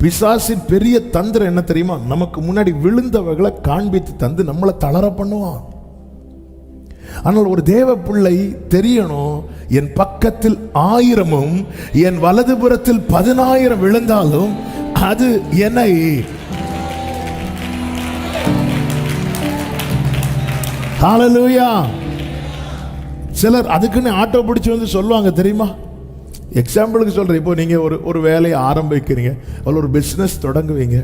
பிசாசின் பெரிய தந்திரம் என்ன தெரியுமா? நமக்கு முன்னாடி விழுந்தவர்களை காண்பித்து தந்து நம்மளை தளர பண்ணுவான். ஆனால் ஒரு தேவ பிள்ளை தெரியணும் என் பக்கத்தில் ஆயிரமும் என் வலதுபுறத்தில் பதினாயிரம் விழுந்தாலும் அது என்னை ஹalleluya சிலர் அதுக்குன்னு ஆட்டோ பிடிச்சி வந்து சொல்லுவாங்க தெரியுமா? எக்ஸாம்பிளுக்கு சொல்கிறேன் இப்போ நீங்கள் ஒரு ஒரு வேலையை ஆரம்பிக்கிறீங்க. அதில் ஒரு பிஸ்னஸ் தொடங்குவீங்க.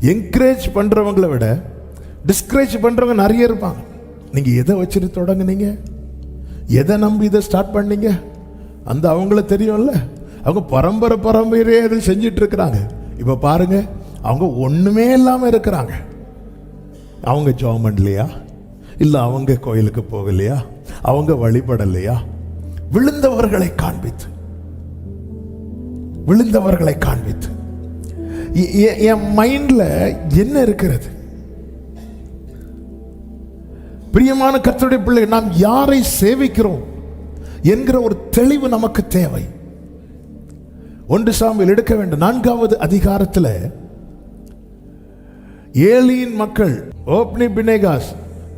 என்கரேஜ் பண்ணுறவங்கள விட டிஸ்கரேஜ் பண்ணுறவங்க நிறைய இருப்பாங்க. நீங்கள் எதை வச்சுட்டு தொடங்குனீங்க? எதை நம்பி இதை ஸ்டார்ட் பண்ணீங்க? அந்த அவங்கள தெரியும்ல. அவங்க பரம்பரை பரம்பரையே இதை செஞ்சிட்ருக்கிறாங்க இப்போ பாருங்க அவங்க ஒன்றுமே இல்லாமல் இருக்கிறாங்க. அவங்க ஜாம் பண்ணலையா இல்லை அவங்க கோயிலுக்கு போகலையா? அவங்க வழிபடலையா? விழுந்தவர்களை காண்பித்து. விழுந்தவர்களை காண்பித்து. என் மைண்ட்ல என்ன இருக்கிறது? பிரியமான கத்தருடைய பிள்ளை நாம் யாரை சேவிக்கிறோம் என்கிற ஒரு தெளிவு நமக்கு தேவை. ஒன்று சாமியில் எடுக்க வேண்டும். நான்காவது அதிகாரத்தில் ஏலியின் மக்கள் ஓப்னி பினேகாஸ்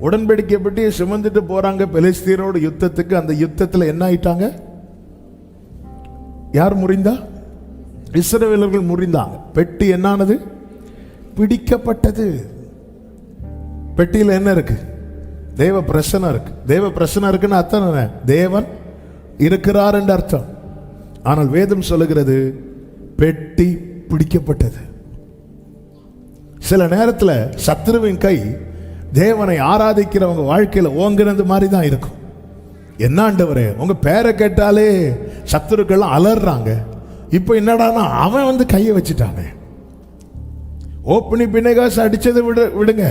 உடன்படிக்கை பற்றி சுமந்துட்டு போறாங்க பெலிஸ்தீனோட யுத்தத்துக்கு. அந்த யுத்தத்தில் என்ன ஆயிட்டாங்க? யார் முறிந்தா? இஸ்ரவேலர்கள் முறிந்தாங்க. பெட்டி என்னானது? பிடிக்கப்பட்டது. பெட்டியில் என்ன இருக்கு? தேவ பிரசனம் இருக்கு. தேவ பிரசனம் இருக்குன்னு அர்த்தம் என்ன? தேவன் இருக்கிறார் என்று அர்த்தம். ஆனால் வேதம் சொல்லுகிறது பெட்டி பிடிக்கப்பட்டது. சில நேரத்தில் சத்ருவின் கை தேவனை ஆராதிக்கிறவங்க வாழ்க்கையில் ஓங்கினது மாதிரி தான் இருக்கும். என்ன உங்கள் பேரை கேட்டாலே சத்துருக்கள்லாம் அலறாங்க இப்போ என்னடான்னா அவன் வந்து கையை வச்சுட்டானே. ஓப்பனி பின்னகாசு அடித்ததை விட விடுங்க.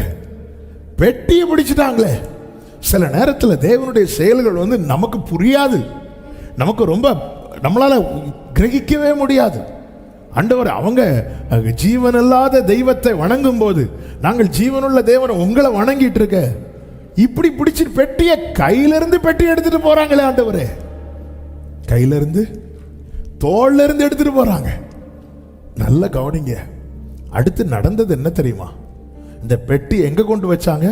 பெட்டியை பிடிச்சிட்டாங்களே. சில நேரத்தில் தேவனுடைய செயல்கள் வந்து நமக்கு புரியாது. நமக்கு ரொம்ப நம்மளால் கிரகிக்கவே முடியாது. அண்டவர் அவங்க ஜீவனில்லாத தெய்வத்தை வணங்கும் போது நாங்கள் ஜீவனுள்ள தேவனை உங்களை வணங்கிட்டு இருக்க இப்படி பிடிச்சி பெட்டியை கையிலிருந்து பெட்டி எடுத்துட்டு போறாங்களே ஆண்டவரே. கையிலிருந்து தோல்ல இருந்து எடுத்துட்டு போறாங்க. நல்ல கவனிங்க. அடுத்து நடந்தது என்ன தெரியுமா? இந்த பெட்டி எங்க கொண்டு வச்சாங்க?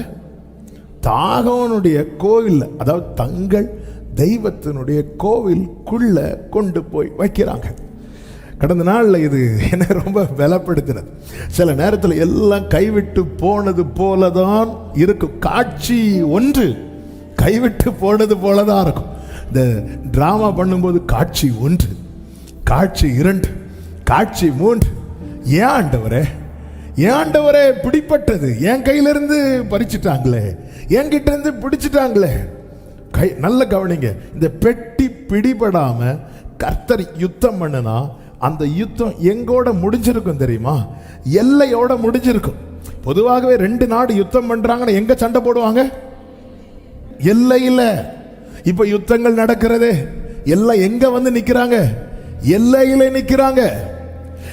தாகவனுடைய கோவில் அதாவது தங்கள் தெய்வத்தினுடைய கோவிலுக்குள்ள கொண்டு போய் வைக்கிறாங்க. கடந்த நாளில் இது என்னை ரொம்ப பலப்படுத்தினது. சில நேரத்தில் எல்லாம் கைவிட்டு போனது போல தான் இருக்கும். காட்சி ஒன்று கைவிட்டு போனது போல தான் இருக்கும். இந்த ட்ராமா பண்ணும்போது காட்சி ஒன்று காட்சி இரண்டு காட்சி மூன்று. ஏன் ஆண்டவரே? ஏன் ஆண்டவரே பிடிப்பட்டது? என் கையிலிருந்து பறிச்சிட்டாங்களே. என்கிட்ட இருந்து பிடிச்சிட்டாங்களே. கை நல்ல கவனிங்க. இந்த பெட்டி பிடிபடாமல் கர்த்தர் யுத்தம் பண்ணுனா அந்த யுத்தம் எங்கோட முடிஞ்சிருக்கும் தெரியுமா? எல்லையோட முடிஞ்சிருக்கும். பொதுவாகவே ரெண்டு நாடு யுத்தம் பண்ணுறாங்கன்னு எங்க சண்டை போடுவாங்க? எல்லையில். இப்ப யுத்தங்கள் நடக்கிறதே. எல்லாம் எங்க வந்து நிக்கிறாங்க? எல்லையில நிக்கிறாங்க.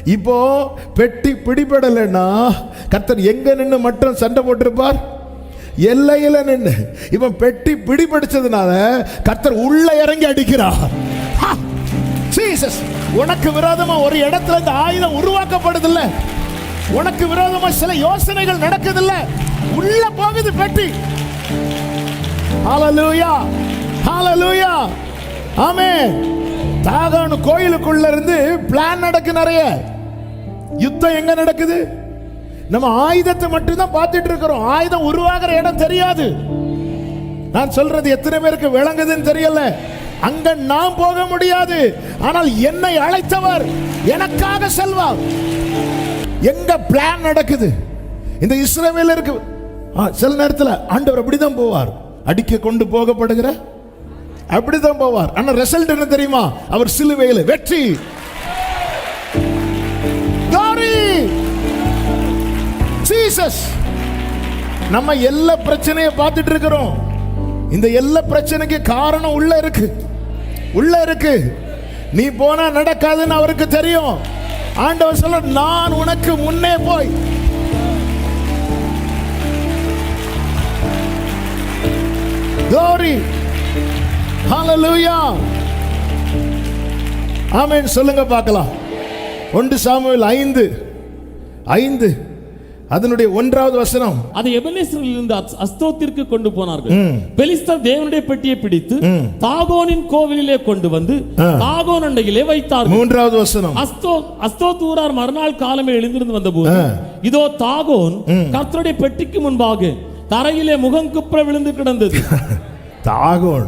இப்போ பெட்டி பிடிபடலைன்னா கர்த்தர் எங்க நின்று மட்டும் சண்டை போட்டிருப்பார்? எல்லையில நின்று இவன் பெட்டி பிடிபடிச்சதுனால கர்த்தர் உள்ள இறங்கி அடிக்கிறார். ஜீசஸ் உனக்கு விரோதமா ஒரு இடத்துல இந்த ஆயுதம் உருவாக்கப்படுதில்ல. உனக்கு விரோதமா சில யோசனைகள் நடக்குதில்ல. உள்ள போகுது பெட்டி. ஹalleluya ஹalleluya ஆமென் தாகான் கோயிலுக்குள்ள இருந்து பிளான் நடக்கு நிறைய. யுத்தம் எங்க நடக்குது? நம்ம ஆயுதத்தை மட்டும் தான் பார்த்துட்டு இருக்கிறோம். ஆயுதம் உருவாகிற இடம் தெரியாது. நான் சொல்றது எத்தனை பேருக்கு விளங்குதுன்னு தெரியல. அங்க நான் போக முடியாது. ஆனால் என்னை அழைத்தவர் எனக்காக செல்வார். எங்க பிளான் நடக்குது? இந்த இஸ்ரவேலருக்கு ஆ, சில நேரத்தில் ஆண்டவர் அப்படிதான் போவார். அடிக்க கொண்டு போகப்படுகிற அப்படிதான் போவார். ஆனா ரிசல்ட் என்ன தெரியுமா? அவர் சிலுவையில் வெற்றி. Glory! நம்ம எல்லா பிரச்சனையை பார்த்துட்டு இருக்கிறோம். இந்த எல்லா பிரச்சனைக்கு காரணம் உள்ள இருக்கு. உள்ள இருக்கு. நீ போனா நடக்காதுன்னு அவருக்கு தெரியும். ஆண்டவர் சொல்ல நான் உனக்கு முன்னே போய். Glory. Hallelujah. ஆமென் சொல்லுங்க பார்க்கலாம். ஒன்று சாமுவேல் ஐந்து. ஐந்து. அதனுடைய ஒன்றாவது வசனம். அதை எபனேசரில் இருந்து அஸ்- அஸ்தோத்திற்கு கொண்டு போனார்கள். பெலிஸ்தர் தேவனுடைய பெட்டியை பிடித்து தாகோனின் கோவிலிலே கொண்டு வந்து. தாகோன் அண்டையிலே வைத்தார்கள். மூன்றாவது வசனம். அஸ்தோ அஸ்தோத்தூரார் மறுநாள் காலமே எழுந்திருந்து வந்தபோது இதோ தாகோன் கர்த்தருடைய பெட்டிக்கு முன்பாக தரையிலே முகம் குப்புற விழுந்து கிடந்தது. தாகோன்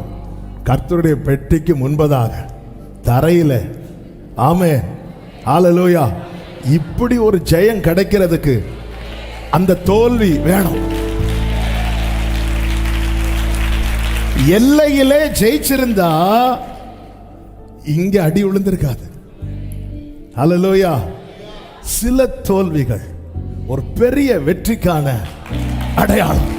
கர்த்தருடைய பெட்டிக்கு முன்பதாக தரையில ஆமே ஹalleluya. இப்படி ஒரு ஜெயம் கிடைக்கிறதுக்கு அந்த தோல்வி வேணும். எல்லையிலே ஜெயிச்சிருந்தா இங்க அடி விழுந்திருக்காது. அலலோயா சில தோல்விகள் ஒரு பெரிய வெற்றிக்கான அடையாளம்.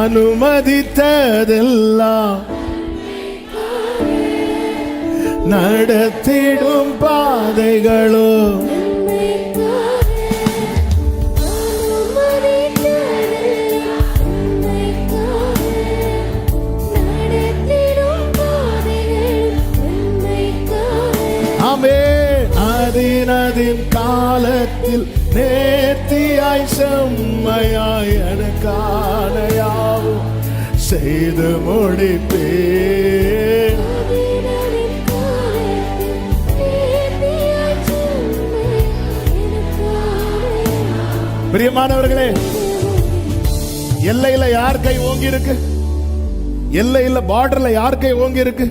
அனுமதித்ததெல்லாம் நடத்திடும் பாதைகளோ ஆமே. அதினதின் காலத்தில் நேர்த்தியாய் செம்மையாய் எனக்கான யாவும் செய்து முடிப்பேன். பிரியமானவர்களே எல்லையில யார் கை ஓங்கி இருக்கு எல்லையில பார்டர்ல யார் கை ஓங்கி இருக்கு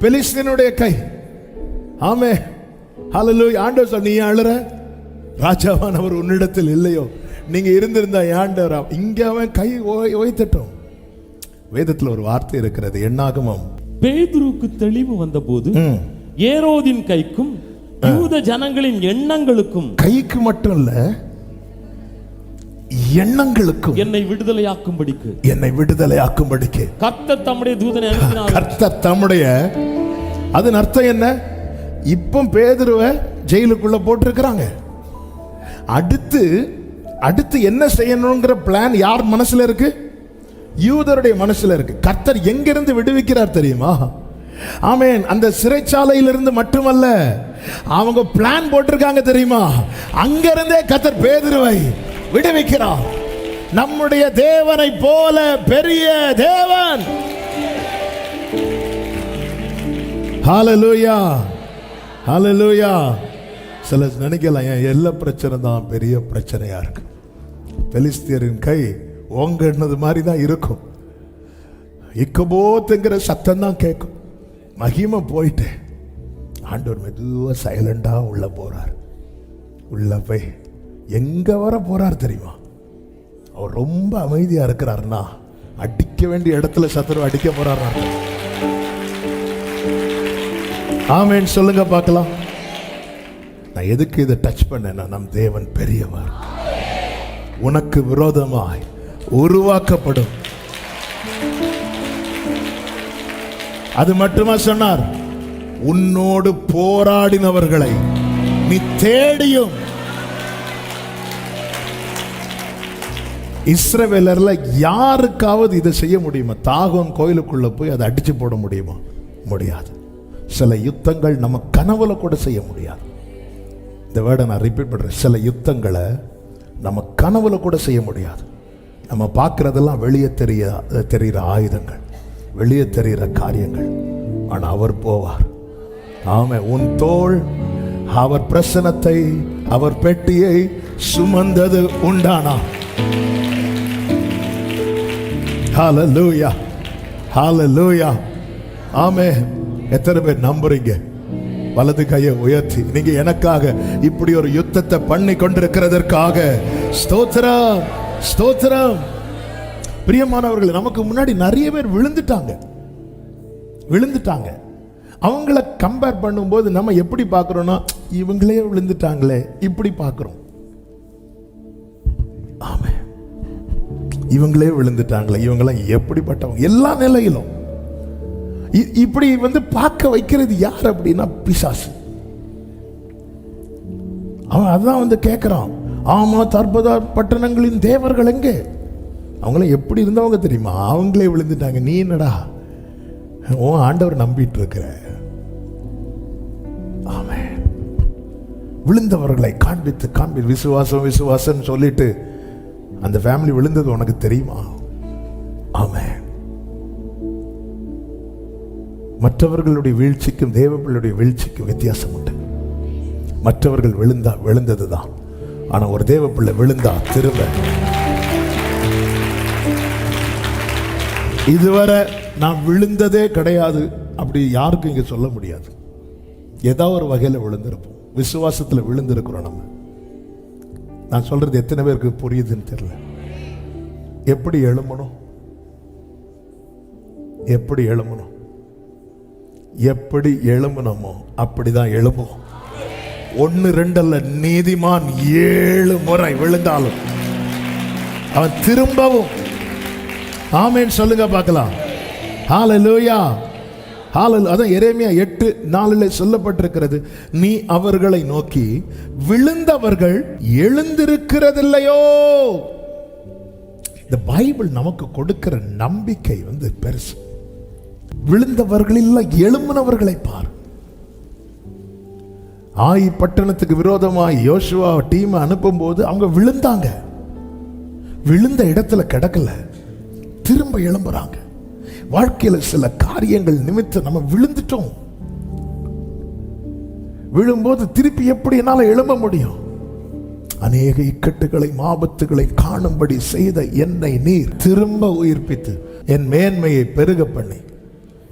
பெலிஸ்தீனுடைய கை. ஆமே ஹalleluya ஆண்டவர் சொல் நீ அழுற? ராஜாவானவர் உன்னிடத்தில் இல்லையோ. நீங்க இருந்திருந்தா ஆண்டவர் இங்க அவன் கை ஓய்- ஓய்த்தட்டும். வேதத்துல ஒரு வார்த்தை இருக்கிறது எண்ணாகமம் பேதுருக்கு தெளிவு வந்தபோது ம். ஏரோதின் கைக்கும் யூத ஜனங்களின் எண்ணங்களுக்கும் கைக்கு மட்டும் இல்ல எண்ணங்களுக்கும். என்னை விடுதலையாக்கும்படிக்கு. என்னை விடுதலையாக்கும்படிக்கு. கர்த்தர் தம்முடைய தூதனை அனுப்பினார். கர்த்தர் தம்முடைய அதன் அர்த்தம் என்ன? இப்போ பேதுருவை ஜெயிலுக்குள்ளே போட்டிருக்கிறாங்க. அடுத்து அடுத்து என்ன செய்யணுங்கிற பிளான் யார் மனசில் இருக்கு? யூதருடைய மனசில் இருக்கு. கர்த்தர் எங்கிருந்து விடுவிக்கிறார் தெரியுமா? ஆமேன். அந்த சிறைச்சாலையிலிருந்து மட்டுமல்ல அவங்க பிளான் போட்டிருக்காங்க தெரியுமா? அங்கிருந்தே கத்தர் பேதுருவை விடுவிக்கிறார். நம்முடைய தேவனை போல பெரிய தேவன். ஹalleluya ஹலலூயா சில நினைக்கலாம் ஏன் எல்லா பிரச்சனை தான் பெரிய பிரச்சனையாக இருக்கு? பெலிஸ்தியரின் கை ஓங்கன்னது மாதிரி தான் இருக்கும். இக்கபோத்துங்கிற சத்தம் தான் கேட்கும். மகிமை போயிட்டு ஆண்டவர் மெதுவாக சைலண்டாக உள்ள போகிறார் உள்ள போய் எங்கே வர போகிறார் தெரியுமா? அவர் ரொம்ப அமைதியாக இருக்கிறாருன்னா அடிக்க வேண்டிய இடத்துல சத்துருவை அடிக்க போறாரு ஆமென் சொல்லுங்க பார்க்கலாம். நான் எதுக்கு இதை டச் பண்ணேன்னா நம் தேவன் பெரியவர். உனக்கு விரோதமாய் உருவாக்கப்படும். அது மட்டுமா சொன்னார்? உன்னோடு போராடினவர்களை நீ தேடியும். இஸ்ரவேலர்ல யாருக்காவது இதை செய்ய முடியுமா? தாகம் கோயிலுக்குள்ள போய் அதை அடிச்சு போட முடியுமா? முடியாது. சில யுத்தங்கள் நம்ம கனவுல கூட செய்ய முடியாது. இந்த வேர்டை நான் ரிப்பீட் பண்ணுறேன் சில யுத்தங்களை நம்ம கனவுல கூட செய்ய முடியாது. நம்ம பார்க்குறதெல்லாம் வெளியே தெரிய தெரிகிற ஆயுதங்கள் வெளியே தெரிகிற காரியங்கள். ஆனால் அவர் போவார். ஆமே உன் தோல் அவர் பிரசனத்தை அவர் பெட்டியை சுமந்தது உண்டானா? ஹalleluya ஹalleluya ஆமே எத்தனை பேர் நம்புறீங்க? வலது கையை உயர்த்தி நீங்க எனக்காக இப்படி ஒரு யுத்தத்தை பண்ணி கொண்டிருக்கிறதற்காக. ஸ்தோத்திரம் ஸ்தோத்திரம். பிரியமானவர்கள் நமக்கு முன்னாடி நிறைய பேர் விழுந்துட்டாங்க. விழுந்துட்டாங்க. அவங்கள கம்பேர் பண்ணும்போது நம்ம எப்படி பார்க்குறோன்னா இவங்களே விழுந்துட்டாங்களே இப்படி பார்க்குறோம். ஆமாம் இவங்களே விழுந்துட்டாங்களே இவங்களாம் எப்படிப்பட்டவங்க? எல்லா நிலையிலும். இப்படி வந்து பார்க்க வைக்கிறது யார் அப்படின்னா பிசாசு. அவன் அதான் வந்து கேட்குறான் ஆமா தர்பதா பட்டணங்களின் தேவர்கள் எங்கே? அவங்களாம் எப்படி இருந்தவங்க தெரியுமா? அவங்களே விழுந்துட்டாங்க. நீ என்னடா? ஓ ஆண்டவர் நம்பிட்டு இருக்கிற விழுந்தவர்களை காண்பித்து காண்பி விசுவாசம் விசுவாசம் சொல்லிட்டு அந்த ஃபேமிலி விழுந்தது உனக்கு தெரியுமா? ஆமென். மற்றவர்களுடைய வீழ்ச்சிக்கும் தேவர்களுடைய வீழ்ச்சிக்கும் வித்தியாசம் உண்டு. மற்றவர்கள் விழுந்தா விழுந்தது தான் ஆனால் ஒரு தேவ பிள்ளை விழுந்தா திரும்ப. இதுவரை நான் விழுந்ததே கிடையாது அப்படி யாருக்கும் இங்கே சொல்ல முடியாது. ஏதோ ஒரு வகையில் விழுந்திருப்போம். விசுவாசத்தில் விழுந்திருக்கிறோம் நம்ம. நான் சொல்கிறது எத்தனை பேருக்கு புரியுதுன்னு தெரியல. எப்படி எழும்பணும்? எப்படி எழும்பணும்? எப்படி எழும்பணுமோ அப்படிதான் எழும்பும் ஒன்று ரெண்டல்ல நீதிமான் ஏழு முறை விழுந்தாலும் அவன் திரும்பவும். ஆமென் சொல்லுங்க பார்க்கலாம். ஹalleluya ஹalleluya அதான் எரேமியா எட்டு நாலில் சொல்லப்பட்டிருக்கிறது. நீ அவர்களை நோக்கி விழுந்தவர்கள் எழுந்திருக்கிறதில்லையோ? இந்த பைபிள் நமக்கு கொடுக்கிற நம்பிக்கை வந்து பெருசு. விழுந்தவர்களில் எழும்பினவர்களை பார். ஆய் பட்டணத்துக்கு விரோதமாய் யோசுவா டீம் அனுப்பும்போது அவங்க விழுந்தாங்க. விழுந்த இடத்துல கிடக்கல. திரும்ப எழும்புறாங்க. வாழ்க்கையில சில காரியங்கள் நிமித்தம் நம்ம விழுந்துட்டோம். விழும்போது திருப்பி எப்படி என்னால் எழும்ப முடியும்? அநேக இக்கட்டுகளை ஆபத்துகளை காணும்படி செய்த என்னை நீர் திரும்ப உயிர்ப்பித்து என் மேன்மையை பெருக பண்ணி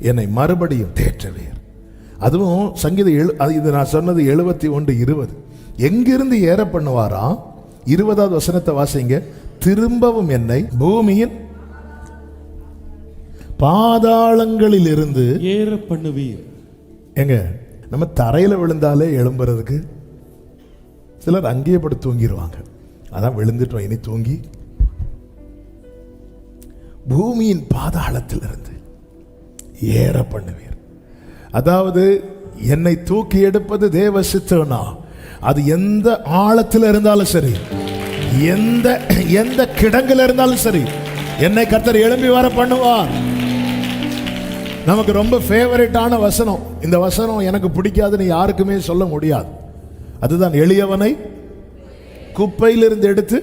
என்னை மறுபடியும் தேற்றவீர் அதுவும் சங்கீத எழு அது இது நான் சொன்னது எழுபத்தி ஒன்று இருபது. எங்கிருந்து ஏற பண்ணுவாராம் இருபதாவது வசனத்தை வாசிங்க. திரும்பவும் என்னை பூமியின் பாதாளங்களில் இருந்து ஏற பண்ணுவீர் எங்க? நம்ம தரையில விழுந்தாலே எழும்புறதுக்கு சிலர் அங்கேயே படுத்து தூங்கிடுவாங்க அதான் விழுந்துட்டோம் இனி தூங்கி. பூமியின் பாதாளத்தில் இருந்து ஏற பண்ணுவீர். அதாவது என்னை தூக்கி எடுப்பது தேவ சித்தம்னா அது எந்த ஆழத்தில் இருந்தாலும் சரி எந்த எந்த கிடங்குல இருந்தாலும் சரி என்னை கர்த்தர் எழும்பி வர பண்ணுவார். நமக்கு ரொம்ப ஃபேவரட்டான வசனம். இந்த வசனம் எனக்கு பிடிக்காதுன்னு யாருக்குமே சொல்ல முடியாது. அதுதான் எளியவனை குப்பையிலிருந்து எடுத்து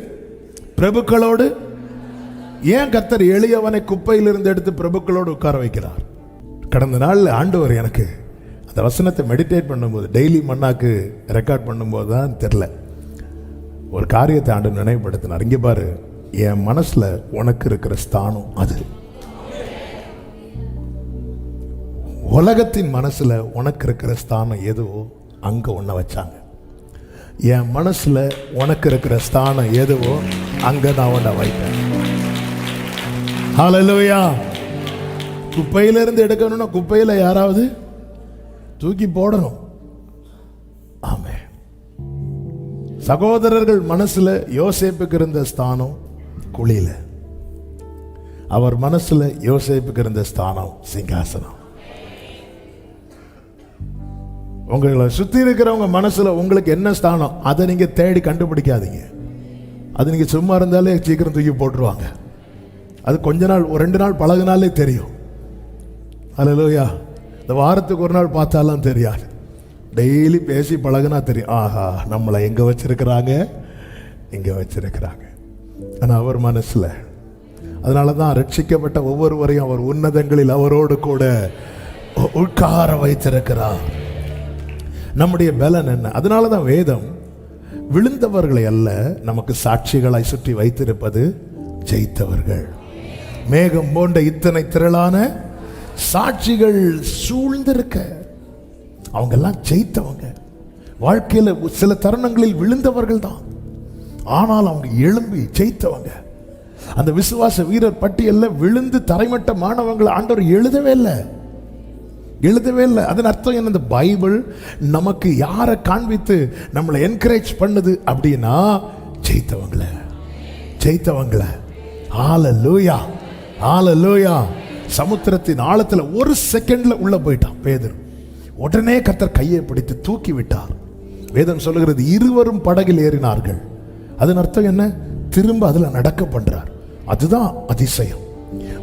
பிரபுக்களோடு ஏன் கர்த்தர் எளியவனை குப்பையிலிருந்து எடுத்து பிரபுக்களோடு உட்கார வைக்கிறார்? கடந்த நாளில் ஆண்டவர் எனக்கு அந்த வசனத்தை மெடிடேட் பண்ணும்போது டெய்லி மண்ணாக்கு ரெக்கார்ட் பண்ணும்போது தான் தெரில. ஒரு காரியத்தை ஆண்டு நினைவுபடுத்தினார். இங்கே பாரு என் மனசில் உனக்கு இருக்கிற ஸ்தானம் அது. உலகத்தின் மனசில் உனக்கு இருக்கிற ஸ்தானம் எதுவோ அங்கே ஒன்றை வச்சாங்க. என் மனசில் உனக்கு இருக்கிற ஸ்தானம் எதுவோ அங்கே நான் ஒன்றை வைப்பேன். ஹalleluya குப்பையிலிருந்து எடுக்கணும்னா குப்பையில் யாராவது தூக்கி போடணும். ஆமே. சகோதரர்கள் மனசில் யோசேப்புக்கு இருந்த ஸ்தானம் குழியில். அவர் மனசில் யோசேப்புக்கு இருந்த ஸ்தானம் சிங்காசனம். உங்களை சுற்றி இருக்கிறவங்க மனசில் உங்களுக்கு என்ன ஸ்தானம் அதை நீங்கள் தேடி கண்டுபிடிக்காதீங்க. அது நீங்கள் சும்மா இருந்தாலே சீக்கிரம் தூக்கி போட்டுருவாங்க. அது கொஞ்ச நாள் ஒரு ரெண்டு நாள் பழகுனாலே தெரியும். அலலோயா இந்த வாரத்துக்கு ஒரு நாள் பார்த்தாலும் தெரியாது. டெய்லி பேசி பழகுனா தெரியும். ஆஹா நம்மளை எங்கே வச்சிருக்கிறாங்க? இங்கே வச்சுருக்கிறாங்க. ஆனால் அவர் மனசில். அதனால தான் ரட்சிக்கப்பட்ட ஒவ்வொருவரையும் அவர் உன்னதங்களில் அவரோடு கூட உட்கார வைத்திருக்கிறார். நம்முடைய பலன் என்ன? அதனால தான் வேதம் விழுந்தவர்களை அல்ல நமக்கு சாட்சிகளாய் சுற்றி வைத்திருப்பது ஜெயித்தவர்கள். மேகம் போன்ற இத்தனை திரளான சாட்சிகள் சூழ்ந்திருக்க. அவங்கெல்லாம் ஜெயித்தவங்க. வாழ்க்கையில் சில தருணங்களில் விழுந்தவர்கள் தான். ஆனால் அவங்க எழும்பி ஜெயித்தவங்க. அந்த விசுவாச வீரர் பட்டியலில் விழுந்து தரைமட்ட மாணவங்களை ஆண்டவர் எழுதவே இல்லை. எழுதவே இல்லை. அதன் அர்த்தம் என்ன இந்த பைபிள் நமக்கு யாரை காண்பித்து நம்மளை என்கரேஜ் பண்ணுது அப்படின்னா ஜெயித்தவங்கள. ஜெயித்தவங்கள. ஆல லூயா ஆல லூயா சமுத்திரத்தின் ஆழத்தில் ஒரு செகண்டில் உள்ளே போயிட்டான் பேதர். உடனே கத்தர் கையை பிடித்து தூக்கி விட்டார் வேதம் சொல்லுகிறது இருவரும் படகில் ஏறினார்கள். அதன் அர்த்தம் என்ன? திரும்ப அதில் நடக்க பண்ணுறார் அதுதான் அதிசயம்.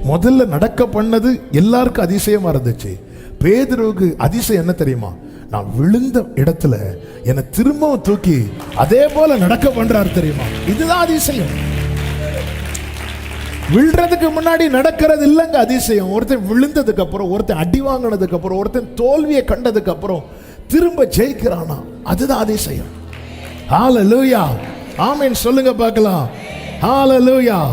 முதல்ல நடக்க பண்ணது எல்லாருக்கும் அதிசயமாக இருந்துச்சு. பேதுருவுக்கு அதிசயம் என்ன தெரியுமா? நான் விழுந்த இடத்துல என்னை திரும்பவும் தூக்கி அதே போல நடக்க பண்றாரு தெரியுமா? இதுதான் அதிசயம். விழுறதுக்கு முன்னாடி நடக்கிறது இல்லைங்க அதிசயம். ஒருத்தன் விழுந்ததுக்கு அப்புறம் ஒருத்தன் அடி வாங்கினதுக்கு அப்புறம் ஒருத்தன் தோல்வியை கண்டதுக்கு அப்புறம் திரும்ப ஜெயிக்கிறானா? அதுதான் அதிசயம். லூயா ஆமீன். சொல்லுங்க பார்க்கலாம். ஹalleluya